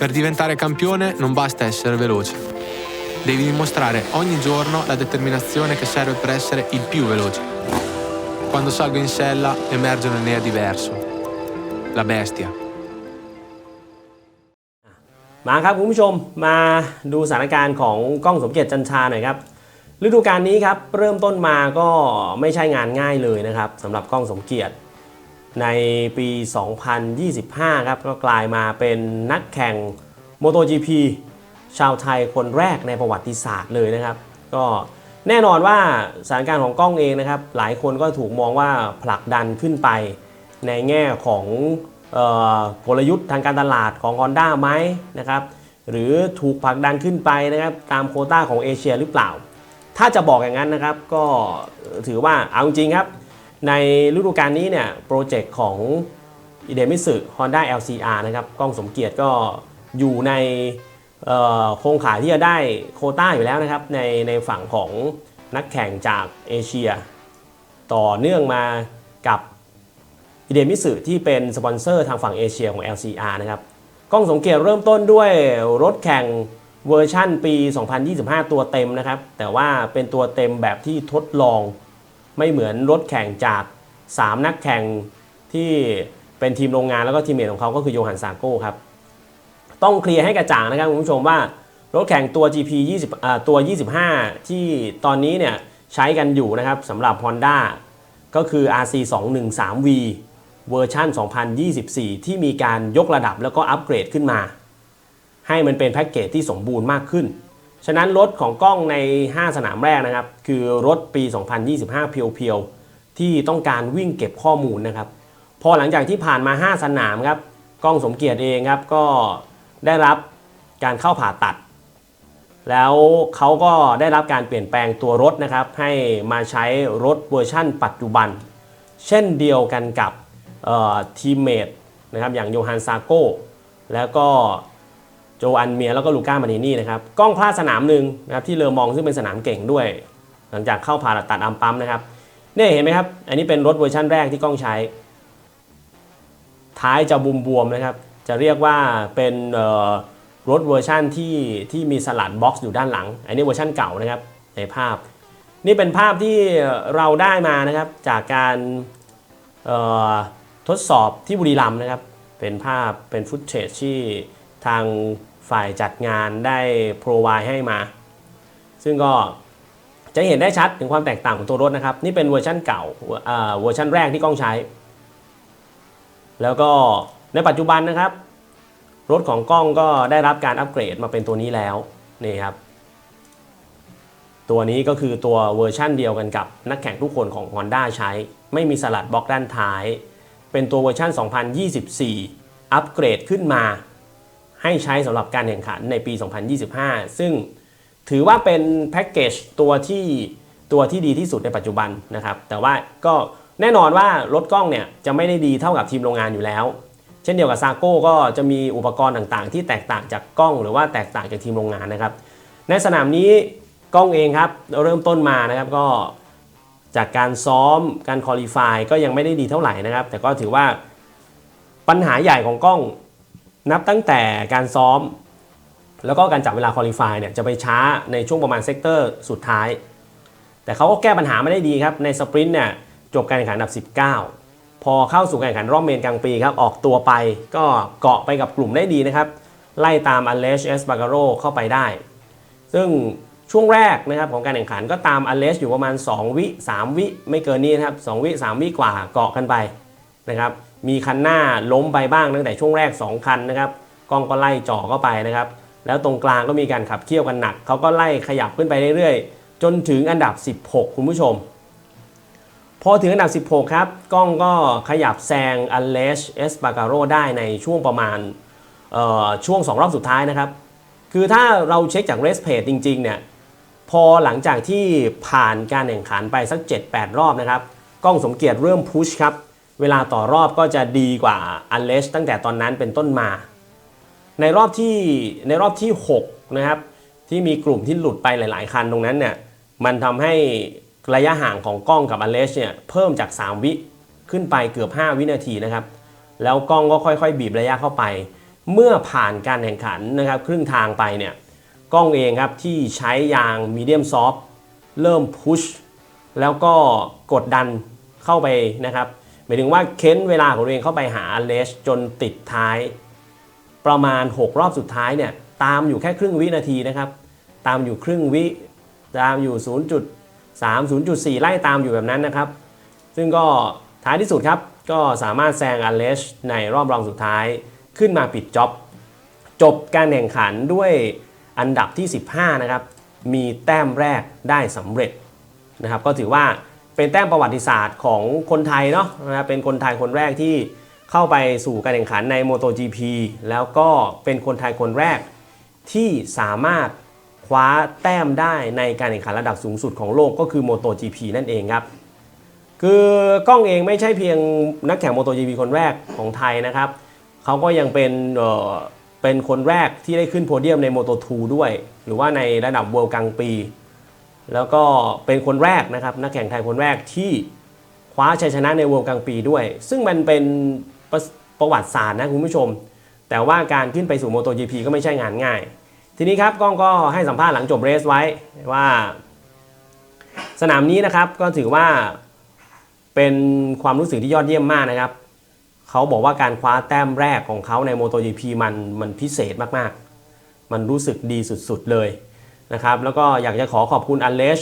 Per diventare campione non basta essere veloce. Devi dimostrare ogni giorno la determinazione che serve per essere il più veloce. Quando salgo in sella emerge un'idea diverso. La bestia. มาครับคุณผู้ชมมาดูสถานการณ์ของกล้องสมเกียรติจันทราหน่อยครับฤดูกาลนี้ครับเริ่มต้นมาก็ไม่ใช่งานง่ายเลยนะครับสำหรับกล้องสมเกียรติ ในปี 2025 ครับ ก็กลายมาเป็นนักแข่ง MotoGP ชาวไทยคนแรกในประวัติศาสตร์เลยนะครับ ก็แน่นอนว่าสถานการณ์ของกล้องเองนะครับ หลายคนก็ถูกมองว่าผลักดันขึ้นไป ในแง่ของออกลยุทธ์ทางการตลาดของ Honda ไหมนะครับหรือถูกผลักดันขึ้นไปนะครับตามโคต้าของเอเชียหรือเปล่า ถ้าจะบอกอย่างนั้นนะครับก็ถือว่าเอาจริงครับ ในฤดูกาลนี้เนี่ยโปรเจกต์ของอิเดมิสึ Honda LCR นะครับกล้องสมเกียรติก็อยู่ในโครงข่ายที่จะได้โคต้าอยู่แล้วนะครับในในฝั่งของนักแข่งจากเอเชีย ต่อเนื่องมากับอิเดมิสึที่เป็นสปอนเซอร์ทางฝั่งเอเชียของ LCR นะครับกล้องสมเกียรติเริ่มต้นด้วยรถแข่งเวอร์ชั่นปี 2025 ตัวเต็มนะครับ แต่ว่าเป็นตัวเต็มแบบที่ทดลอง ไม่เหมือนรถแข่งจาก 3 นักแข่งที่เป็นทีมโรงงานแล้วก็ทีมเมทของเขาก็คือโยฮันซาโก้ครับ ต้องเคลียร์ให้กระจ่างนะครับคุณผู้ชมว่ารถแข่งตัว GP 20อ่าตัว 25 ที่ตอนนี้เนี่ยใช้กันอยู่นะครับสำหรับ Honda ก็คือ RC 213V เวอร์ชัน2024 ที่มีการยกระดับแล้วก็อัปเกรดขึ้นมา ให้มันเป็นแพ็กเกจที่สมบูรณ์มากขึ้น ฉะนั้นรถของกล้องใน 5 สนามแรกนะครับ คือรถปี 2025 เพียวๆ ที่ต้องการวิ่งเก็บข้อมูลนะครับ พอหลังจากที่ผ่านมา 5 สนามครับกล้องสมเกียรติเองครับก็ได้รับการเข้าผ่าตัด แล้วเขาก็ได้รับการเปลี่ยนแปลงตัวรถนะครับ ให้มาใช้รถเวอร์ชั่น ปัจจุบัน เช่นเดียวกันกับทีมเมทนะครับอย่างโยฮันซาโกแล้วก็ โจอันเมียแล้วก็ลูก้ามานินี่นะครับกล้องพลาดสนามหนึ่งนะครับที่เลอมองซึ่งเป็นสนามเก่งด้วย หลังจากเข้าผ่าตัดอัมปั๊มนะครับเนี่ยเห็นไหมครับ อันนี้เป็นรถเวอร์ชันแรกที่กล้องใช้ ท้ายจะบุมบวมนะครับ จะเรียกว่าเป็นรถเวอร์ชันที่ที่มีสลัดบ็อกซ์อยู่ด้านหลัง อันนี้เวอร์ชันเก่านะครับในภาพ นี่เป็นภาพที่เราได้มานะครับจากการทดสอบที่บุรีรัมย์นะครับ เป็นภาพเป็นฟุตเทจที่ทาง ฝ่ายจัดงานได้โปรไวให้มา ซึ่งก็จะเห็นได้ชัดถึงความแตกต่างของตัวรถนะครับ นี่เป็นเวอร์ชันเก่าเวอร์ชันแรกที่กล้องใช้ แล้วก็ในปัจจุบันนะครับ รถของกล้องก็ได้รับการอัปเกรดมาเป็นตัวนี้แล้วนี่ครับ ตัวนี้ก็คือตัวเวอร์ชั่นเดียวกันกับนักแข่งทุกคนของ Honda ใช้ ไม่มีสลัดบล็อกด้านท้าย เป็นตัวเวอร์ชัน2024 อัปเกรดขึ้นมา ให้ใช้สำหรับการแข่งขันในปี 2025 ซึ่งถือว่าเป็นแพ็กเกจตัวที่ตัวที่ดีที่สุดในปัจจุบันนะครับ แต่ว่าก็แน่นอนว่ารถกล้องเนี่ยจะไม่ได้ดีเท่ากับทีมโรงงานอยู่แล้ว เช่นเดียวกับซาโก้ก็จะมีอุปกรณ์ต่างๆ ที่แตกต่างจากกล้องหรือว่าแตกต่างจากทีมโรงงานนะครับ ในสนามนี้กล้องเองครับเริ่มต้นมานะครับก็จากการซ้อมการคอลี่ฟายก็ยังไม่ได้ดีเท่าไหร่นะครับ แต่ก็ถือว่าปัญหาใหญ่ของกล้อง นับตั้งแต่การซ้อม แล้วก็การจับเวลาคอลี่ฟายเนี่ยจะไปช้าในช่วงประมาณเซกเตอร์สุดท้าย แต่เขาก็แก้ปัญหาไม่ได้ดีครับ ในสปรินต์เนี่ยจบการแข่งขันอันดับ 19 พอเข้าสู่การแข่งขันรอบเมนกลางปีครับ ออกตัวไปก็เกาะไปกับกลุ่มได้ดีนะครับ ไล่ตามอเลชเอสบาการโรเข้าไปได้ ซึ่งช่วงแรกนะครับของการแข่งขันก็ตามอเลชอยู่ประมาณ 2 วิ 3 วิไม่เกินนี้นะครับ2วิ 3 วิกว่าเกาะกันไป นะครับมีคันหน้าล้มไปบ้างตั้งแต่ช่วงแรก 2 คันนะครับกล้องก็ไล่จ่อเข้าไปนะครับแล้วตรงกลางก็มีการขับเคี่ยวกันหนักเขาก็ไล่ขยับขึ้นไปเรื่อยๆ จนถึงอันดับ 16 คุณผู้ชม พอถึงอันดับ 16 ครับ กล้องก็ขยับแซงอเลชเอสบาการโรได้ในช่วงประมาณเอ่อช่วง 2 รอบสุดท้ายนะครับ คือถ้าเราเช็คจากเรสเพจจริงๆเนี่ยพอหลังจากที่ผ่านการแข่งขันไปสัก 7-8 รอบนะครับ กล้องสมเกียรติเริ่มพุชครับ เวลาต่อรอบก็จะดีกว่าอเลชตั้งแต่ตอนนั้นเป็นต้นมา ในรอบที่ในรอบที่ 6 นะครับ ที่มีกลุ่มที่หลุดไปหลาย ๆ คันตรงนั้นเนี่ยมันทำให้ระยะห่างของกล้องกับอเลชเนี่ยเพิ่มจาก 3 วิขึ้นไปเกือบ 5 วินาทีนะครับ แล้วกล้องก็ค่อย ๆ บีบระยะเข้าไป เมื่อผ่านการแข่งขันนะครับ ครึ่งทางไปเนี่ยกล้องเองครับที่ใช้ยางมีเดียมซอฟเริ่มพุชแล้วก็กดดันเข้าไปนะครับายถึงว่าเค้นเวลาของตัวเองเข้าไปหาอเลสจนติดท้าย ประมาณ 6 รอบสุดท้ายเนี่ยตามอยู่แค่ครึ่งวินาทีนะครับ ตามอยู่ครึ่งวิ ตามอยู่ 0.3 0.4 ไล่ตามอยู่แบบนั้นนะครับ ซึ่งก็ท้ายที่สุดครับ ก็สามารถแซงอเลชในรอบรองสุดท้ายขึ้นมาปิดจ็อบจบการแข่งขันด้วยอันดับที่ 15 นะครับ มีแต้มแรกได้สำเร็จนะครับ ก็ถือว่า เป็นแต้มประวัติศาสตร์ของคนไทยเนาะนะเป็นคนไทยคนแรกที่เข้าไปสู่การแข่งขันใน MotoGP แล้วก็เป็นคนไทยคนแรกที่สามารถคว้าแต้มได้ในการแข่งขันระดับสูงสุดของโลกก็คือ MotoGP นั่นเองครับ คือกล้องเองไม่ใช่เพียงนักแข่ง MotoGP คนแรกของไทยนะครับเขาก็ยังเป็นเอ่อเป็นคนแรกที่ได้ขึ้นโพเดียมใน Moto2 ด้วย หรือว่าในระดับ World กลางปี แล้วก็เป็นคนแรกนะครับนักแข่งไทยคนแรกที่คว้าชัยชนะใน World กลางปีด้วย ซึ่งมันเป็นประประวัติศาสตร์นะคุณผู้ชม แต่ว่าการขึ้นไปสู่ MotoGP ก็ไม่ใช่งานง่าย ทีนี้ครับกล้องก็ให้สัมภาษณ์หลังจบเรสไว้ว่า สนามนี้นะครับก็ถือว่าเป็นความรู้สึกที่ยอดเยี่ยมมากนะครับเขาบอกว่าการคว้าแต้มแรกของเขาใน MotoGP มันมันพิเศษมากๆ มันรู้สึกดีสุดๆเลย นะครับแล้วก็อยากจะขอขอบคุณอเลช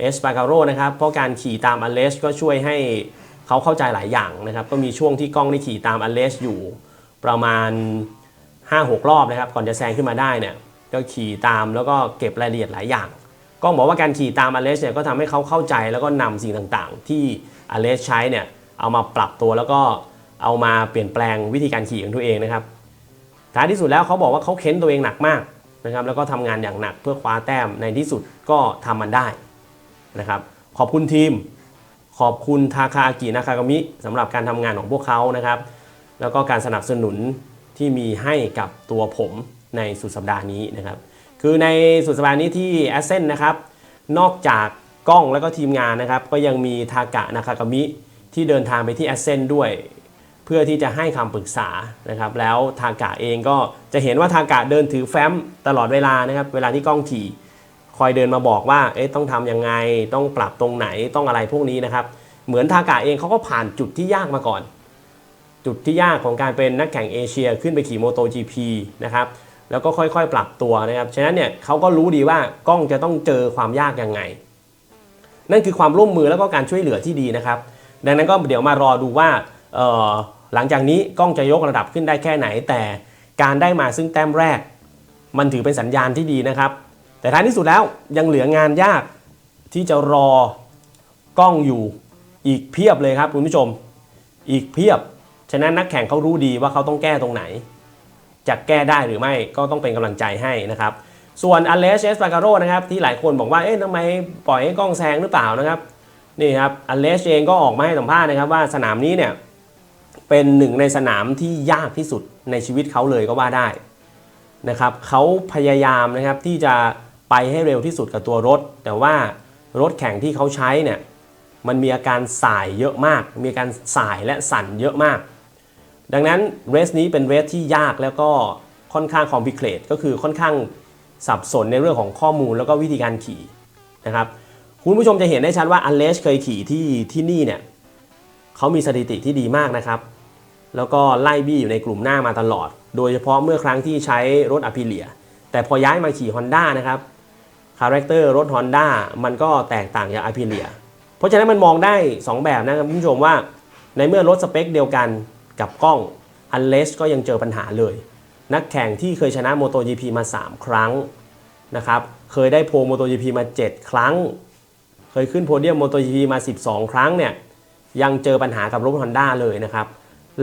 เอสปาการโรนะครับเพราะการขี่ตามอเลชก็ช่วยให้เขาเข้าใจหลายอย่างนะครับก็มีช่วงที่กล้องได้ขี่ตามอเลชอยู่ประมาณ 5-6 รอบนะครับก่อนจะแซงขึ้นมาได้เนี่ยก็ขี่ตามแล้วก็เก็บรายละเอียดหลายอย่างกล้องบอกว่าการขี่ตามอเลสเนี่ยก็ทำให้เขาเข้าใจแล้วก็นำสิ่งต่างๆ ที่อเลสใช้เนี่ยเอามาปรับตัวแล้วก็เอามาเปลี่ยนแปลงวิธีการขี่ของตัวเองนะครับท้ายที่สุดแล้วเขาบอกว่าเขาเค้นตัวเองหนักมาก นะครับแล้วก็ทำงานอย่างหนักเพื่อคว้าแต้มในที่สุดก็ทำมันได้นะครับขอบคุณทีม ขอบคุณทาคาอากินาคากามิสำหรับการทำงานของพวกเขานะครับ แล้วก็การสนับสนุนที่มีให้กับตัวผมในสุดสัปดาห์นี้นะครับ คือในสุดสัปดาห์นี้ที่แอสเซนนะครับ นอกจากกล้องแล้วก็ทีมงานนะครับ ก็ยังมีทากะนาคากามิที่เดินทางไปที่แอสเซนด้วย เพื่อที่จะให้คำปรึกษานะครับ แล้วทากะเองก็จะเห็นว่าทากะเดินถือแฟ้มตลอดเวลานะครับ เวลาที่กล้องขี่คอยเดินมาบอกว่า เอ๊ะต้องทำยังไง ต้องปรับตรงไหน ต้องอะไรพวกนี้นะครับ เหมือนทากะเองเขาก็ผ่านจุดที่ยากมาก่อน จุดที่ยากของการเป็นนักแข่งเอเชียขึ้นไปขี่โมโต GP นะครับ แล้วก็ค่อยๆ ปรับตัวนะครับ ฉะนั้นเนี่ยเขาก็รู้ดีว่ากล้องจะต้องเจอความยากยังไง นั่นคือความร่วมมือแล้วก็การช่วยเหลือที่ดีนะครับ ดังนั้นก็เดี๋ยวมารอดูว่า หลังจากนี้กล้องจะยกระดับขึ้นได้แค่ไหน แต่การได้มาซึ่งแต้มแรก มันถือเป็นสัญญาณที่ดีนะครับ แต่ท้ายที่สุดแล้วยังเหลืองานยากที่จะรอกล้องอยู่อีกเพียบเลยครับคุณผู้ชม อีกเพียบ ฉะนั้นนักแข่งเขารู้ดีว่าเขาต้องแก้ตรงไหน จะแก้ได้หรือไม่ก็ต้องเป็นกำลังใจให้นะครับ ส่วนอเลสเอสปาการโรนะครับที่หลายคนบอกว่าเอ๊ะทำไมปล่อยให้กล้องแซงหรือเปล่านะครับนี่ครับอเลสเองก็ออกมาให้สัมภาษณ์นะครับว่าสนามนี้เนี่ย เป็นหนึ่งในสนามที่ยากที่สุดในชีวิตเขาเลยก็ว่าได้นะครับเขาพยายามนะครับที่จะไปให้เร็วที่สุดกับตัวรถ แต่ว่ารถแข่งที่เขาใช้เนี่ยมันมีอาการสายเยอะมาก มีอาการสายและสั่นเยอะมาก ดังนั้นเรสนี้เป็นเรสที่ยากแล้วก็ค่อนข้างคอมพิเคทก็คือค่อนข้างสับสนในเรื่องของข้อมูลแล้วก็วิธีการขี่นะครับคุณผู้ชมจะเห็นได้ชัดว่าอันเลสเคยขี่ที่ที่นี่เนี่ยเขามีสถิติที่ดีมากนะครับ แล้วก็ไล่บี้อยู่ในกลุ่มหน้ามาตลอด โดยเฉพาะเมื่อครั้งที่ใช้รถอ p ิเลีย แต่พอย้ายมาขี่ Honda นะครับคาแรคเตอร์รถ Honda มันก็แตกต่างจากอ p ิเลีย เพราะฉะนั้นมันมองได้ 2 แบบนะครับคุณผู้ชมว่า ในเมื่อรถสเปคเดียวกันกับกล้องอันเลสก็ยังเจอปัญหาเลย นักแข่งที่เคยชนะ MotoGP มา 3 ครั้งนะครับเคยได้โพล MotoGP มา 7 ครั้ง เคยขึ้นโพเดียม MotoGP มา 12 ครั้งเนี่ยยังเจอปัญหากับรถ Honda เลยนะครับ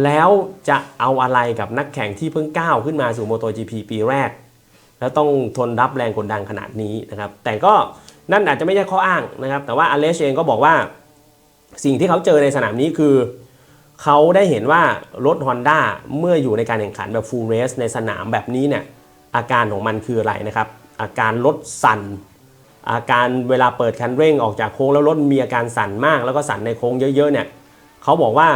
แล้วจะเอาอะไรกับนักแข่งที่เพิ่งก้าวขึ้นมาสู่ MotoGP ปีแรก แล้วต้องทนรับแรงกดดันขนาดนี้นะครับ แต่ก็นั่นอาจจะไม่ใช่ข้ออ้างนะครับ แต่ว่าอเลสเองก็บอกว่า สิ่งที่เขาเจอในสนามนี้คือ เขาได้เห็นว่ารถ Honda เมื่ออยู่ในการแข่งขันแบบ full race ในสนามแบบนี้เนี่ยอาการของมันคืออะไรนะครับ อาการรถสั่น อาการเวลาเปิดคันเร่งออกจากโค้งแล้วรถมีอาการสั่นมาก แล้วก็สั่นในโค้งเยอะๆเนี่ยเขาบอกว่า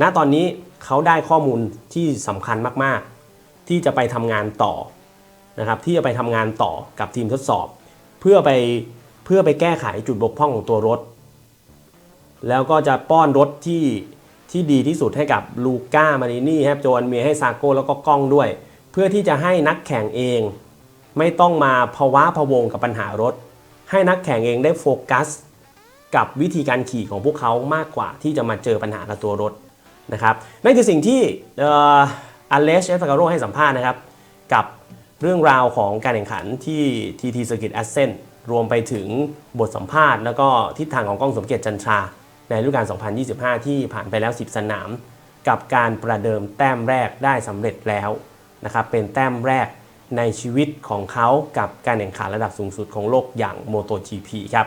ณตอนนี้เขาได้ข้อมูลที่สำคัญมากๆ ที่จะไปทำงานต่อนะครับที่จะไปทำงานต่อกับทีมทดสอบ เพื่อไปเพื่อไปแก้ไขจุดบกพร่องของตัวรถ แล้วก็จะป้อนรถที่ที่ดีที่สุดให้กับลูก้ามารินี่ครับโจอันเมียให้ซาโก้แล้วก็กล้องด้วย เพื่อที่จะให้นักแข่งเอง ไม่ต้องมาภาวะพะวงกับปัญหารถ ให้นักแข่งเองได้โฟกัส กับวิธีการขี่ของพวกเขามากกว่าที่จะมาเจอปัญหากับตัวรถ นะครับนั่นคือสิ่งที่อเลชเอฟกาโรให้สัมภาษณ์นะครับกับเรื่องราวของการแข่งขันที่ TT Circuit Ascent รวมไปถึงบทสัมภาษณ์ แล้วก็ทิศทางของกล้องสมเกียรติจันทราในฤดูกาล 2025 ที่ผ่านไปแล้ว 10 สนาม กับการประเดิมแต้มแรกได้สำเร็จแล้วนะครับเป็นแต้มแรกในชีวิตของเขากับการแข่งขันระดับสูงสุดของโลกอย่าง MotoGP ครับ